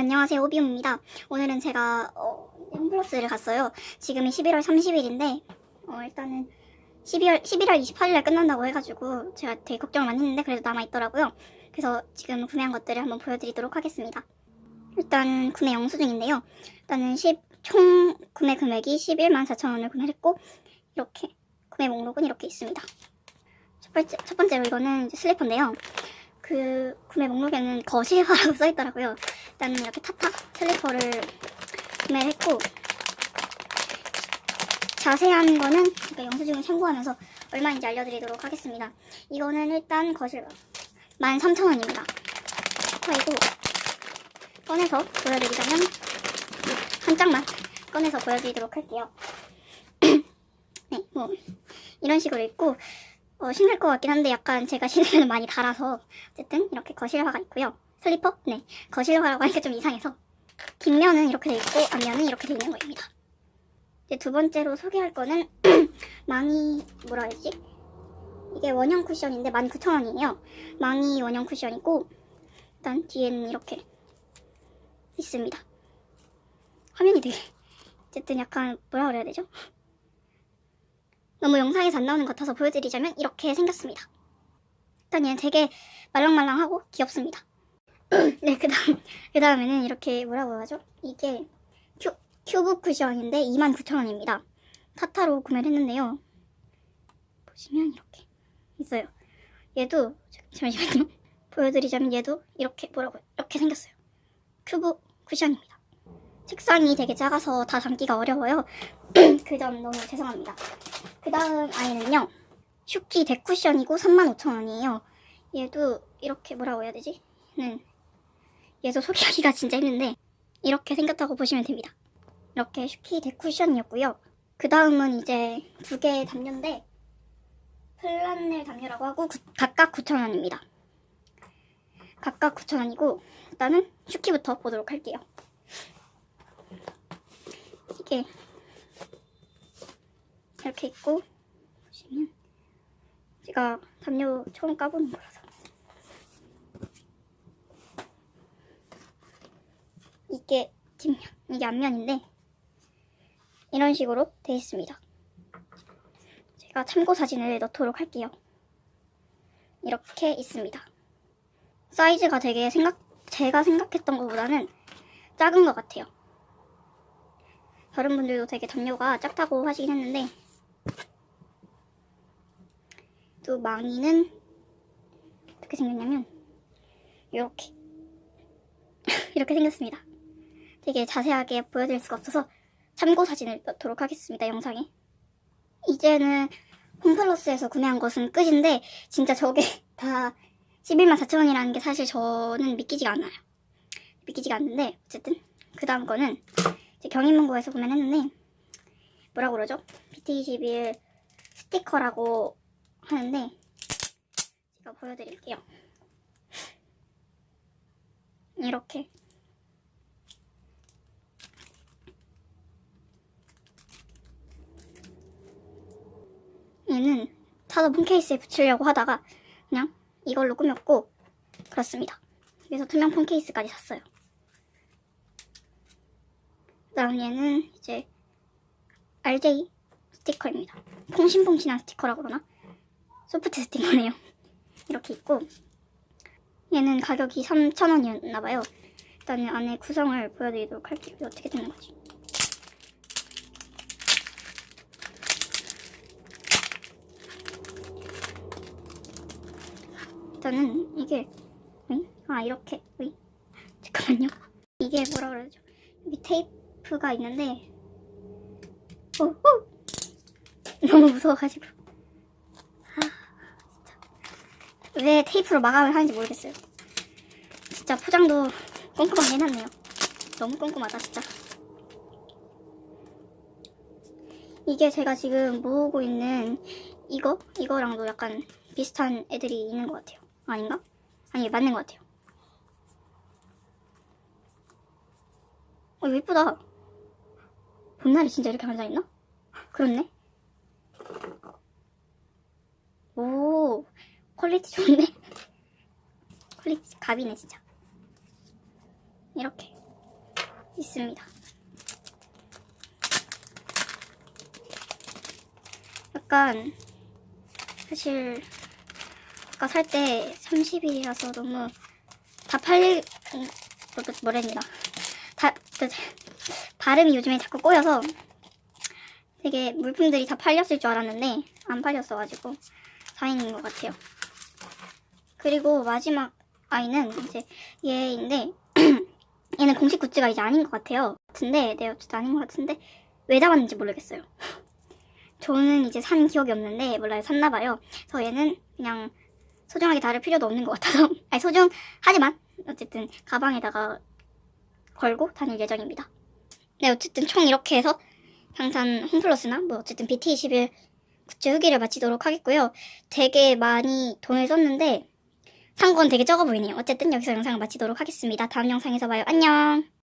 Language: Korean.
안녕하세요. 오비움입니다. 오늘은 제가 어, 홈플러스를 갔어요. 지금이 11월 30일인데 어, 일단은 12월 11월 28일에 끝난다고 해가지고 제가 되게 걱정을 많이 했는데 그래도 남아있더라고요. 그래서 지금 구매한 것들을 한번 보여드리도록 하겠습니다. 일단 구매 영수증인데요. 일단은 10, 총 구매 금액이 11만 4천원을 구매를 했고 이렇게 구매 목록은 이렇게 있습니다. 첫, 번째, 첫 번째로 이거는 슬리퍼인데요 그 구매 목록에는 거실화라고 써있더라고요. 일단은 이렇게 타타 슬리퍼를 구매를 했고 자세한 거는 영수증을 참고하면서 얼마인지 알려드리도록 하겠습니다. 이거는 일단 거실화 13,000원입니다. 그리고 꺼내서 보여드리자면 한 장만 꺼내서 보여드리도록 할게요. 네, 뭐 이런 식으로 있고 어, 신을 것 같긴 한데 약간 제가 신으면 많이 달아서 어쨌든 이렇게 거실화가 있고요. 슬리퍼? 네. 거실화라고 하니까 좀 이상해서 뒷면은 이렇게 돼 있고 앞면은 이렇게 돼 있는 거입니다. 이제 두 번째로 소개할 거는 망이 뭐라 해야지? 이게 원형 쿠션인데 19,000원이에요. 망이 원형 쿠션이고 일단 뒤에는 이렇게 있습니다. 화면이 되게 어쨌든 약간 뭐라 그래야 되죠? 너무 영상에서 안 나오는 것 같아서 보여드리자면 이렇게 생겼습니다. 일단 얘는 되게 말랑말랑하고 귀엽습니다. 네, 그 다음, 그 다음에는 이렇게 뭐라고 하죠? 이게 큐, 큐브 쿠션인데 29,000원입니다. 타타로 구매를 했는데요. 보시면 이렇게 있어요. 얘도, 잠시만요. 보여드리자면 얘도 이렇게 뭐라고, 이렇게 생겼어요. 큐브 쿠션입니다. 책상이 되게 작아서 다 담기가 어려워요. 그 점 너무 죄송합니다. 그 다음 아이는요. 슈키 데쿠션이고 35,000원이에요. 얘도 이렇게 뭐라고 해야 되지? 는 얘도 소개하기가 진짜 힘든데 이렇게 생겼다고 보시면 됩니다. 이렇게 슈키 데쿠션이었고요. 그 다음은 이제 두 개의 담요인데 플란넬 담요라고 하고 구- 각각 9,000원입니다. 각각 9,000원이고 일단은 슈키부터 보도록 할게요. 이게 이렇게 있고 보시면 제가 담요 처음 까보는 거라서 이게 뒷면 이게 앞면인데 이런 식으로 돼 있습니다. 제가 참고 사진을 넣도록 할게요. 이렇게 있습니다. 사이즈가 되게 생각 제가 생각했던 것보다는 작은 것 같아요. 다른 분들도 되게 담요가 작다고 하시긴 했는데 또 망이는 어떻게 생겼냐면 이렇게 이렇게 생겼습니다. 되게 자세하게 보여드릴 수가 없어서 참고 사진을 넣도록 하겠습니다. 영상에 이제는 홈플러스에서 구매한 것은 끝인데 진짜 저게 다 11만 4천원이라는 게 사실 저는 믿기지가 않아요. 믿기지가 않는데 어쨌든 그 다음 거는 경인문고에서 구매를 했는데 뭐라고 그러죠? BT21 스티커라고 하는데 제가 보여드릴게요. 이렇게 얘는 사서 폰케이스에 붙이려고 하다가 그냥 이걸로 꾸몄고 그렇습니다. 그래서 투명 폰케이스까지 샀어요. 그다음 얘는 이제 RJ 스티커입니다. 퐁신퐁신한 스티커라고 그러나? 소프트 스티커네요. 이렇게 있고 얘는 가격이 3,000원이었나봐요. 일단 안에 구성을 보여드리도록 할게요. 어떻게 되는 거지? 일단은 이게 응? 아 이렇게 응? 잠깐만요. 이게 뭐라 그러죠? 여기 테이프 가 있는데 오, 오! 너무 무서워가지고 아 진짜 왜 테이프로 마감을 하는지 모르겠어요 진짜 포장도 꼼꼼하게 해놨네요 너무 꼼꼼하다 진짜 이게 제가 지금 모으고 있는 이거? 이거랑도 약간 비슷한 애들이 있는 것 같아요 아닌가? 아니 맞는 것 같아요 어, 이거 예쁘다. 봄날이 진짜 이렇게 앉아있나? 그렇네. 오, 퀄리티 좋네. 퀄리티 갑이네, 진짜. 이렇게. 있습니다. 약간 사실 아까 살 때 30일이라서 너무 다 팔릴 음, 뭐- 뭐랍니 다. 다 그, 발음이 요즘에 자꾸 꼬여서 되게 물품들이 다 팔렸을 줄 알았는데 안 팔렸어가지고 다행인 것 같아요. 그리고 마지막 아이는 이제 얘인데 얘는 공식 굿즈가 이제 아닌 것 같아요. 같은데 네 어쨌든 아닌 것 같은데 왜 잡았는지 모르겠어요. 저는 이제 산 기억이 없는데 몰라요 샀나 봐요. 그래서 얘는 그냥 소중하게 다룰 필요도 없는 것 같아서 아니 소중하지만 어쨌든 가방에다가 걸고 다닐 예정입니다. 네 어쨌든 총 이렇게 해서 방탄 홈플러스나 뭐 어쨌든 BT21 굿즈 후기를 마치도록 하겠고요. 되게 많이 돈을 썼는데 산 건 되게 적어 보이네요. 어쨌든 여기서 영상을 마치도록 하겠습니다. 다음 영상에서 봐요. 안녕.